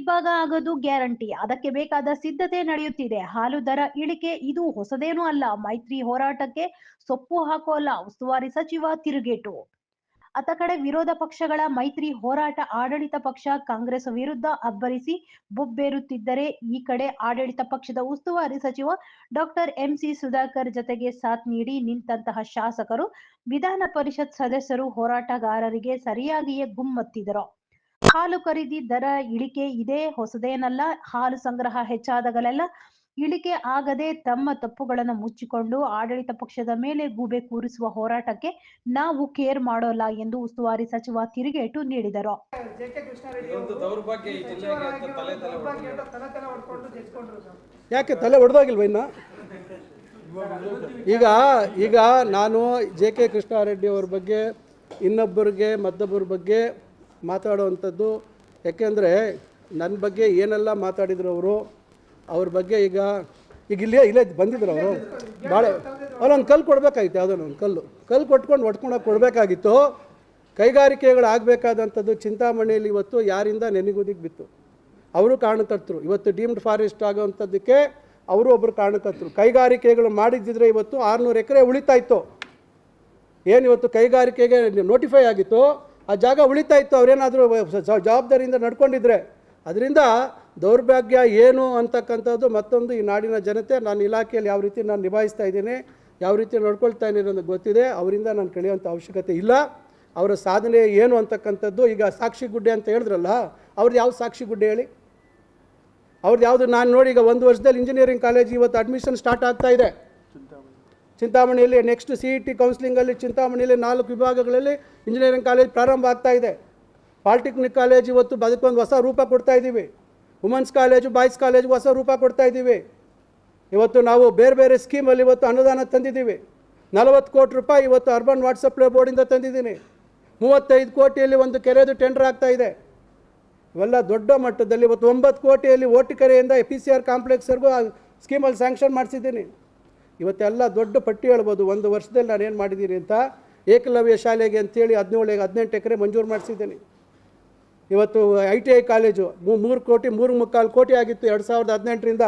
ಇಬ್ಬಾಗ ಆಗೋದು ಗ್ಯಾರಂಟಿ. ಅದಕ್ಕೆ ಬೇಕಾದ ಸಿದ್ಧತೆ ನಡೆಯುತ್ತಿದೆ. ಹಾಲು ದರ ಇಳಿಕೆ ಇದು ಹೊಸದೇನೂ ಅಲ್ಲ. ಮೈತ್ರಿ ಹೋರಾಟಕ್ಕೆ ಸೊಪ್ಪು ಹಾಕೋಲ್ಲ. ಉಸ್ತುವಾರಿ ಸಚಿವ ತಿರುಗೇಟು. ಅತಕಡೆ ಕಡೆ ವಿರೋಧ ಪಕ್ಷಗಳ ಮೈತ್ರಿ ಹೋರಾಟ ಆಡಳಿತ ಪಕ್ಷ ಕಾಂಗ್ರೆಸ್ ವಿರುದ್ಧ ಅಬ್ಬರಿಸಿ ಬೊಬ್ಬೇರುತ್ತಿದ್ದರೆ ಈ ಕಡೆ ಆಡಳಿತ ಪಕ್ಷದ ಉಸ್ತುವಾರಿ ಸಚಿವ ಡಾಕ್ಟರ್ ಎಂಸಿ ಸುಧಾಕರ್ ಜತೆಗೆ ಸಾಥ್ ನೀಡಿ ನಿಂತಹ ಶಾಸಕರು ವಿಧಾನ ಪರಿಷತ್ ಸದಸ್ಯರು ಹೋರಾಟಗಾರರಿಗೆ ಸರಿಯಾಗಿಯೇ ಗುಮ್ಮತ್ತಿದರು. ಹಾಲು ಖರೀದಿ ದರ ಇಳಿಕೆ ಇದೇ ಹೊಸದೇನಲ್ಲ ಹಾಲು ಸಂಗ್ರಹ ಹೆಚ್ಚಾದಾಗಲೆಲ್ಲ ಇಳಿಕೆ ಆಗದೆ ತಮ್ಮ ತಪ್ಪುಗಳನ್ನು ಮುಚ್ಚಿಕೊಂಡು ಆಡಳಿತ ಪಕ್ಷದ ಮೇಲೆ ಗೂಬೆ ಕೂರಿಸುವ ಹೋರಾಟಕ್ಕೆ ನಾವು ಕೇರ್ ಮಾಡೋಲ್ಲ ಎಂದು ಉಸ್ತುವಾರಿ ಸಚಿವ ತಿರುಗೇಟು ನೀಡಿದರು. ಯಾಕೆ ತಲೆ ಹೊಡೆದಾಗಿಲ್ವ ಇನ್ನ? ಈಗ ಈಗ ನಾನು ಜೆ ಕೆ ಕೃಷ್ಣಾರೆಡ್ಡಿ ಅವ್ರ ಬಗ್ಗೆ ಇನ್ನೊಬ್ಬರಿಗೆ ಮತ್ತೊಬ್ಬರ ಬಗ್ಗೆ ಮಾತಾಡುವಂಥದ್ದು. ಯಾಕೆಂದರೆ ನನ್ನ ಬಗ್ಗೆ ಏನೆಲ್ಲ ಮಾತಾಡಿದ್ರು ಅವರು, ಅವ್ರ ಬಗ್ಗೆ ಈಗ ಈಗ ಇಲ್ಲೇ ಇಲ್ಲೇ ಬಂದಿದ್ರು ಅವರು. ಭಾಳ ಅವ್ರೊಂದು ಕಲ್ಲು ಕೊಡಬೇಕಾಗಿತ್ತು ಯಾವುದೋ ಕಲ್ಲು. ಕಲ್ಲು ಕೊಟ್ಕೊಂಡು ಹೊಡ್ಕೊಂಡೋಗಿ ಕೊಡಬೇಕಾಗಿತ್ತು. ಕೈಗಾರಿಕೆಗಳು ಆಗಬೇಕಾದಂಥದ್ದು ಚಿಂತಾಮಣಿಯಲ್ಲಿ ಇವತ್ತು ಯಾರಿಂದ ನೆನೆಗುದಿಗೆ ಬಿತ್ತು. ಅವರು ಕಾರಣಕರ್ತರು ಇವತ್ತು ಡೀಮ್ಡ್ ಫಾರೆಸ್ಟ್ ಆಗೋವಂಥದ್ದಕ್ಕೆ ಅವರು ಒಬ್ಬರು ಕಾರಣಕರ್ತರು ಕೈಗಾರಿಕೆಗಳು ಮಾಡಿದ್ದಿದ್ರೆ ಇವತ್ತು ಆರುನೂರು ಎಕರೆ ಉಳಿತಾಯಿತ್ತು ಏನಿವತ್ತು ಕೈಗಾರಿಕೆಗೆ ನೋಟಿಫೈ ಆಗಿತ್ತು? ಆ ಜಾಗ ಉಳಿತಾ ಇತ್ತು, ಅವರೇನಾದರೂ ಜವಾಬ್ದಾರಿಯಿಂದ ನಡ್ಕೊಂಡಿದ್ರೆ, ಅದರಿಂದ ದೌರ್ಭಾಗ್ಯ ಏನು ಅಂತಕ್ಕಂಥದ್ದು ಮತ್ತೊಂದು ಈ ನಾಡಿನ ಜನತೆ, ನಾನು ಇಲಾಖೆಯಲ್ಲಿ ಯಾವ ರೀತಿ ನಾನು ನಿಭಾಯಿಸ್ತಾ ಇದ್ದೀನಿ, ಯಾವ ರೀತಿ ನೋಡ್ಕೊಳ್ತಾ ಇದ್ದೀನಿ ಅನ್ನೋದು ಗೊತ್ತಿದೆ. ಅವರಿಂದ ನಾನು ಕಳೆಯುವಂಥ ಅವಶ್ಯಕತೆ ಇಲ್ಲ. ಅವರ ಸಾಧನೆ ಏನು ಅಂತಕ್ಕಂಥದ್ದು, ಈಗ ಸಾಕ್ಷಿ ಗುಡ್ಡೆ ಅಂತ ಹೇಳಿದ್ರಲ್ಲ, ಅವ್ರದ್ದು ಯಾವ ಸಾಕ್ಷಿ ಗುಡ್ಡೆ ಹೇಳಿ? ಅವ್ರದ್ದು ಯಾವುದು, ನಾನು ನೋಡಿ ಈಗ ಒಂದು ವರ್ಷದಲ್ಲಿ ಇಂಜಿನಿಯರಿಂಗ್ ಕಾಲೇಜ್ ಇವತ್ತು ಅಡ್ಮಿಷನ್ ಸ್ಟಾರ್ಟ್ ಆಗ್ತಾ ಇದೆ. ಚಿಂತಾಮಣಿಯಲ್ಲಿ ನೆಕ್ಸ್ಟ್ ಸಿ ಇ ಟಿ ಕೌನ್ಸಿಲಿಂಗಲ್ಲಿ ಚಿಂತಾಮಣಿಯಲ್ಲಿ ನಾಲ್ಕು ವಿಭಾಗಗಳಲ್ಲಿ ಇಂಜಿನಿಯರಿಂಗ್ ಕಾಲೇಜ್ ಪ್ರಾರಂಭ ಆಗ್ತಾ ಇದೆ. ಪಾಲಿಟೆಕ್ನಿಕ್ ಕಾಲೇಜ್ ಇವತ್ತು ಅದಕ್ಕೊಂದು ಹೊಸ ರೂಪ ಕೊಡ್ತಾ ಇದ್ದೀವಿ. ವುಮೆನ್ಸ್ ಕಾಲೇಜು ಬಾಯ್ಸ್ ಕಾಲೇಜು ಹೊಸ ರೂಪ ಕೊಡ್ತಾ ಇದ್ದೀವಿ. ಇವತ್ತು ನಾವು ಬೇರೆ ಬೇರೆ ಸ್ಕೀಮಲ್ಲಿ ಇವತ್ತು ಅನುದಾನ ತಂದಿದ್ದೀವಿ. ನಲವತ್ತು ಕೋಟಿ ರೂಪಾಯಿ ಇವತ್ತು ಅರ್ಬನ್ ವಾಟ್ಸಪ್ ಬೋರ್ಡಿಂದ ತಂದಿದ್ದೀನಿ. ಮೂವತ್ತೈದು ಕೋಟಿಯಲ್ಲಿ ಒಂದು ಕೆರೆದು ಟೆಂಡರ್ ಆಗ್ತಾ ಇದೆ. ಇವೆಲ್ಲ ದೊಡ್ಡ ಮಟ್ಟದಲ್ಲಿ ಇವತ್ತು ಒಂಬತ್ತು ಕೋಟಿಯಲ್ಲಿ ಓಟಿಕೆರೆಯಿಂದ ಪಿ ಸಿ ಆರ್ ಕಾಂಪ್ಲೆಕ್ಸ್ವರೆಗೂ ಆ ಸ್ಕೀಮಲ್ಲಿ ಸ್ಯಾಂಕ್ಷನ್ ಮಾಡಿಸಿದ್ದೀನಿ. ಇವತ್ತೆಲ್ಲ ದೊಡ್ಡ ಪಟ್ಟಿ ಹೇಳ್ಬೋದು. ಒಂದು ವರ್ಷದಲ್ಲಿ ನಾನು ಏನು ಮಾಡಿದ್ದೀನಿ ಅಂತ ಏಕಲವ್ಯ ಶಾಲೆಗೆ ಅಂತೇಳಿ ಹದಿನೇಳು, ಹದಿನೆಂಟು ಎಕರೆ ಮಂಜೂರು ಮಾಡಿಸಿದ್ದೀನಿ. ಇವತ್ತು ಐ ಟಿ ಐ ಕಾಲೇಜು ಮೂರು ಕೋಟಿ, ಮೂರು ಮುಕ್ಕಾಲು ಕೋಟಿ ಆಗಿತ್ತು ಎರಡು ಸಾವಿರದ ಹದಿನೆಂಟರಿಂದ.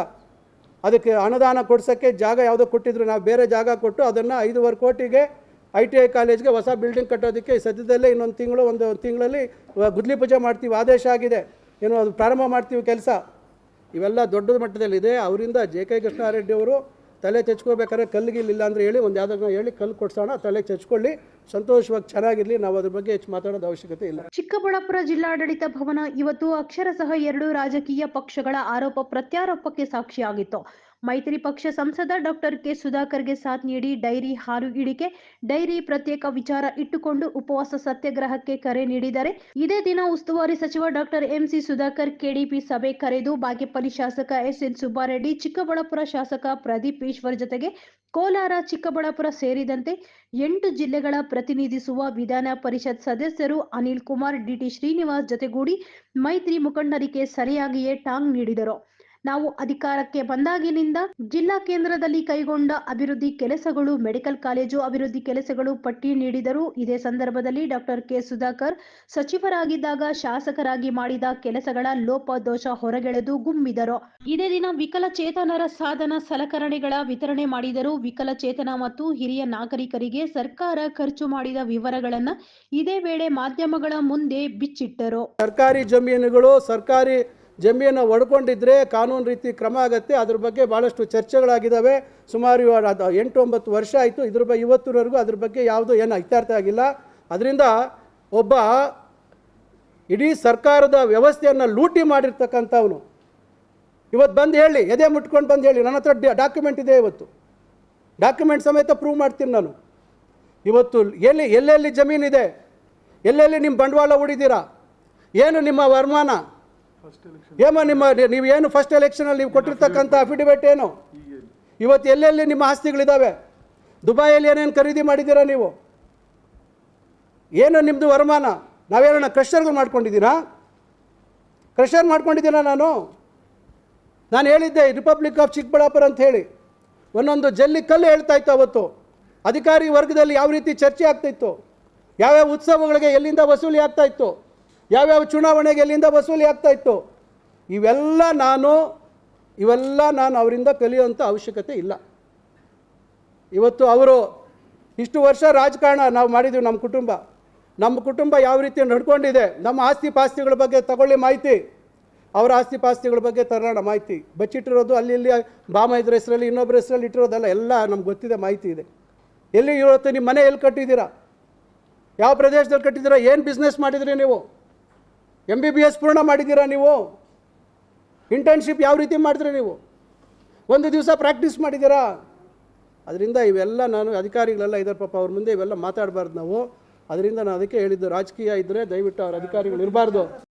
ಅದಕ್ಕೆ ಅನುದಾನ ಕೊಡ್ಸೋಕ್ಕೆ ಜಾಗ ಯಾವುದೋ ಕೊಟ್ಟಿದ್ರು. ನಾವು ಬೇರೆ ಜಾಗ ಕೊಟ್ಟು ಅದನ್ನು ಐದೂವರೆ ಕೋಟಿಗೆ ಐ ಟಿ ಐ ಕಾಲೇಜ್ಗೆ ಹೊಸ ಬಿಲ್ಡಿಂಗ್ ಕಟ್ಟೋದಕ್ಕೆ ಸದ್ಯದಲ್ಲೇ ಇನ್ನೊಂದು ತಿಂಗಳು, ಒಂದು ತಿಂಗಳಲ್ಲಿ ಗುದ್ಲಿ ಪೂಜೆ ಮಾಡ್ತೀವಿ. ಆದೇಶ ಆಗಿದೆ. ಏನು ಅದು ಪ್ರಾರಂಭ ಮಾಡ್ತೀವಿ ಕೆಲಸ. ಇವೆಲ್ಲ ದೊಡ್ಡ ಮಟ್ಟದಲ್ಲಿದೆ. ಅವರಿಂದ ಜೆ ಕೆ ಕೃಷ್ಣಾರೆಡ್ಡಿ ಅವರು ತಲೆ ತೆಚ್ಕೋಬೇಕಾದ್ರೆ ಕಲ್ಲಿಗಿಲ್ಲ ಅಂದರೆ ಹೇಳಿ, ಒಂದು ಯಾವ್ದಾದ್ರು ಹೇಳಿ ಕಲ್ಲು ಕೊಡ್ಸೋಣ, ತಲೆ ಚಚ್ಕೊಳ್ಳಿ, ಸಂತೋಷವಾಗಿ ಚೆನ್ನಾಗಿರಲಿ, ನಾವು ಅದ್ರ ಬಗ್ಗೆ ಹೆಚ್ಚು ಮಾತಾಡೋದು ಅವಶ್ಯಕತೆ ಇಲ್ಲ. ಚಿಕ್ಕಬಳ್ಳಾಪುರ ಜಿಲ್ಲಾಡಳಿತ ಭವನ, ಇವತ್ತು ಅಕ್ಷರಶಃ ಎರಡು ರಾಜಕೀಯ ಪಕ್ಷಗಳ ಆರೋಪ ಪ್ರತ್ಯಾರೋಪಕ್ಕೆ ಸಾಕ್ಷಿಯಾಗಿತ್ತು. ಮೈತ್ರಿ ಪಕ್ಷ ಸಂಸದ ಡಾಕ್ಟರ್ ಕೆ ಸುಧಾಕರ್ಗೆ ಸಾಥ್ ನೀಡಿ ಡೈರಿ ಹಾಲು ಇಳಿಕೆ, ಡೈರಿ ಪ್ರತ್ಯೇಕ ವಿಚಾರ ಇಟ್ಟುಕೊಂಡು ಉಪವಾಸ ಸತ್ಯಾಗ್ರಹಕ್ಕೆ ಕರೆ ನೀಡಿದ್ದಾರೆ ಇದೇ ದಿನ ಉಸ್ತುವಾರಿ ಸಚಿವ ಡಾಕ್ಟರ್ ಎಂಸಿ ಸುಧಾಕರ್ ಕೆಡಿಪಿ ಸಭೆ ಕರೆದು ಬಾಗೇಪಲ್ಲಿ ಶಾಸಕ ಎಸ್ ಎನ್ ಸುಬ್ಬಾರೆಡ್ಡಿ, ಚಿಕ್ಕಬಳ್ಳಾಪುರ ಶಾಸಕ ಪ್ರದೀಪ್ ಈಶ್ವರ್ ಜೊತೆಗೆ ಕೋಲಾರ, ಚಿಕ್ಕಬಳ್ಳಾಪುರ ಸೇರಿದಂತೆ ಎಂಟು ಜಿಲ್ಲೆಗಳ ಪ್ರತಿನಿಧಿಸುವ ವಿಧಾನ ಪರಿಷತ್ ಸದಸ್ಯರು ಅನಿಲ್ ಕುಮಾರ್ ಡಿಟಿ ಶ್ರೀನಿವಾಸ್ ಜೊತೆಗೂಡಿ ಮೈತ್ರಿ ಮುಖಂಡರಿಗೆ ಸರಿಯಾಗಿಯೇ ಟಾಂಗ್ ನೀಡಿದರು. ನಾವು ಅಧಿಕಾರಕ್ಕೆ ಬಂದಾಗಿನಿಂದ ಜಿಲ್ಲಾ ಕೇಂದ್ರದಲ್ಲಿ ಕೈಗೊಂಡ ಅಭಿವೃದ್ಧಿ ಕೆಲಸಗಳು, ಮೆಡಿಕಲ್ ಕಾಲೇಜು ಅಭಿವೃದ್ಧಿ ಕೆಲಸಗಳು ಪಟ್ಟಿ ನೀಡಿದರು ಇದೇ ಸಂದರ್ಭದಲ್ಲಿ ಡಾಕ್ಟರ್ ಕೆ ಸುಧಾಕರ್ ಸಚಿವರಾಗಿದ್ದಾಗ ಶಾಸಕರಾಗಿ ಮಾಡಿದ ಕೆಲಸಗಳ ಲೋಪದೋಷ ಹೊರಗೆಳೆದು ಗುಮ್ಮಿದರು. ಇದೇ ದಿನ ವಿಕಲಚೇತನರ ಸಾಧನ ಸಲಕರಣೆಗಳ ವಿತರಣೆ ಮಾಡಿದರು ವಿಕಲಚೇತನ ಮತ್ತು ಹಿರಿಯ ನಾಗರಿಕರಿಗೆ ಸರ್ಕಾರ ಖರ್ಚು ಮಾಡಿದ ವಿವರಗಳನ್ನ ಇದೇ ವೇಳೆ ಮಾಧ್ಯಮಗಳ ಮುಂದೆ ಬಿಚ್ಚಿಟ್ಟರು. ಸರ್ಕಾರಿ ಜಮೀನುಗಳು, ಸರ್ಕಾರಿ ಜಮೀನು ಒಡ್ಕೊಂಡಿದ್ರೆ ಕಾನೂನು ರೀತಿ ಕ್ರಮ ಆಗುತ್ತೆ. ಅದ್ರ ಬಗ್ಗೆ ಭಾಳಷ್ಟು ಚರ್ಚೆಗಳಾಗಿದ್ದಾವೆ ಸುಮಾರು ಅದು ಎಂಟು ಒಂಬತ್ತು ವರ್ಷ ಆಯಿತು. ಇದ್ರ ಬಗ್ಗೆ ಇವತ್ತರವರೆಗೂ ಅದ್ರ ಬಗ್ಗೆ ಯಾವುದೂ ಏನು ಇತ್ಯರ್ಥ ಆಗಿಲ್ಲ. ಅದರಿಂದ ಒಬ್ಬ ಇಡೀ ಸರ್ಕಾರದ ವ್ಯವಸ್ಥೆಯನ್ನು ಲೂಟಿ ಮಾಡಿರ್ತಕ್ಕಂಥವನು. ಇವತ್ತು ಬಂದು ಹೇಳಿ, ಎದೆ ಮುಟ್ಕೊಂಡು ಬಂದು ಹೇಳಿ, ನನ್ನ ಹತ್ರ ಡಾಕ್ಯುಮೆಂಟ್ ಇದೆ ಇವತ್ತು. ಡಾಕ್ಯುಮೆಂಟ್ ಸಮೇತ ಪ್ರೂವ್ ಮಾಡ್ತೀನಿ ನಾನು. ಇವತ್ತು ಎಲ್ಲಿ, ಎಲ್ಲೆಲ್ಲಿ ಜಮೀನಿದೆ? ಎಲ್ಲೆಲ್ಲಿ ನಿಮ್ಮ ಬಂಡವಾಳ ಹೂಡಿದ್ದೀರಾ? ಏನು ನಿಮ್ಮ ವರಮಾನ? ಏಮ ನಿಮ್ಮ ನೀವು ಏನು ಫಸ್ಟ್ ಎಲೆಕ್ಷನಲ್ಲಿ ನೀವು ಕೊಟ್ಟಿರ್ತಕ್ಕಂಥ ಅಫಿಡವಿಟ್ ಏನು? ಇವತ್ತು ಎಲ್ಲೆಲ್ಲಿ ನಿಮ್ಮ ಆಸ್ತಿಗಳಿದ್ದಾವೆ ದುಬೈಯಲ್ಲಿ ಏನೇನು ಖರೀದಿ ಮಾಡಿದ್ದೀರಾ ನೀವು? ಏನು ನಿಮ್ಮದು ವರಮಾನ? ನಾವೇನೋ ಕ್ರಷರ್ಗಳು ಮಾಡ್ಕೊಂಡಿದ್ದೀರಾ? ಕ್ರಷರ್ ಮಾಡ್ಕೊಂಡಿದ್ದೀರಾ ನಾನು? ನಾನು ಹೇಳಿದ್ದೆ ರಿಪಬ್ಲಿಕ್ ಆಫ್ ಚಿಕ್ಕಬಳ್ಳಾಪುರ ಅಂತ ಹೇಳಿ. ಒಂದೊಂದು ಜಲ್ಲಿ ಕಲ್ಲು ಹೇಳ್ತಾ ಇತ್ತು ಅವತ್ತು. ಅಧಿಕಾರಿ ವರ್ಗದಲ್ಲಿ ಯಾವ ರೀತಿ ಚರ್ಚೆ ಆಗ್ತಾಯಿತ್ತು ಯಾವ್ಯಾವ ಉತ್ಸವಗಳಿಗೆ ಎಲ್ಲಿಂದ ವಸೂಲಿ ಆಗ್ತಾ ಇತ್ತು? ಯಾವ್ಯಾವ ಚುನಾವಣೆಗೆ ಎಲ್ಲಿಂದ ವಸೂಲಿ ಆಗ್ತಾ ಇತ್ತು? ಇವೆಲ್ಲ ನಾನು ಇವೆಲ್ಲ ನಾನು ಅವರಿಂದ ಕಲಿಯುವಂಥ ಅವಶ್ಯಕತೆ ಇಲ್ಲ. ಇವತ್ತು ಅವರು ಇಷ್ಟು ವರ್ಷ ರಾಜಕಾರಣ ನಾವು ಮಾಡಿದ್ದೀವಿ ನಮ್ಮ ಕುಟುಂಬ. ನಮ್ಮ ಕುಟುಂಬ ಯಾವ ರೀತಿ ನಡ್ಕೊಂಡಿದೆ? ನಮ್ಮ ಆಸ್ತಿ ಪಾಸ್ತಿಗಳ ಬಗ್ಗೆ ತಗೊಳ್ಳಿ ಮಾಹಿತಿ. ಅವರ ಆಸ್ತಿ ಪಾಸ್ತಿಗಳ ಬಗ್ಗೆ ತರೋಣ ಮಾಹಿತಿ. ಬಚ್ಚಿಟ್ಟಿರೋದು ಅಲ್ಲಿ ಇಲ್ಲಿ ಬಾಮ ಇದ್ರ ಹೆಸರಲ್ಲಿ ಇನ್ನೊಬ್ಬರ ಹೆಸರಲ್ಲಿ ಇಟ್ಟಿರೋದಲ್ಲ, ಎಲ್ಲ ನಮ್ಗೆ ಗೊತ್ತಿದೆ, ಮಾಹಿತಿ ಇದೆ. ಎಲ್ಲಿ ಇವತ್ತು ನಿಮ್ಮ ಮನೆ ಎಲ್ಲಿ ಕಟ್ಟಿದ್ದೀರಾ? ಯಾವ ಪ್ರದೇಶದಲ್ಲಿ ಕಟ್ಟಿದ್ದೀರಾ? ಏನು ಬಿಸ್ನೆಸ್ ಮಾಡಿದ್ರಿ ನೀವು? ಎಂ ಬಿ ಬಿ ಎಸ್ ಪೂರ್ಣ ಮಾಡಿದ್ದೀರಾ ನೀವು? ಇಂಟರ್ನ್ಶಿಪ್ ಯಾವ ರೀತಿ ಮಾಡಿದ್ರಿ ನೀವು? ಒಂದು ದಿವಸ ಪ್ರಾಕ್ಟೀಸ್ ಮಾಡಿದ್ದೀರಾ? ಅದರಿಂದ ಇವೆಲ್ಲ ನಾನು ಅಧಿಕಾರಿಗಳೆಲ್ಲ ಇದ್ದಾರೆ ಪಾಪ, ಅವ್ರ ಮುಂದೆ ಇವೆಲ್ಲ ಮಾತಾಡಬಾರ್ದು ನಾವು. ಅದರಿಂದ ನಾನು ಅದಕ್ಕೆ ಹೇಳಿದ್ದು ರಾಜಕೀಯ ಇದ್ದರೆ ದಯವಿಟ್ಟು ಅವ್ರ ಅಧಿಕಾರಿಗಳು ಇರಬಾರ್ದು.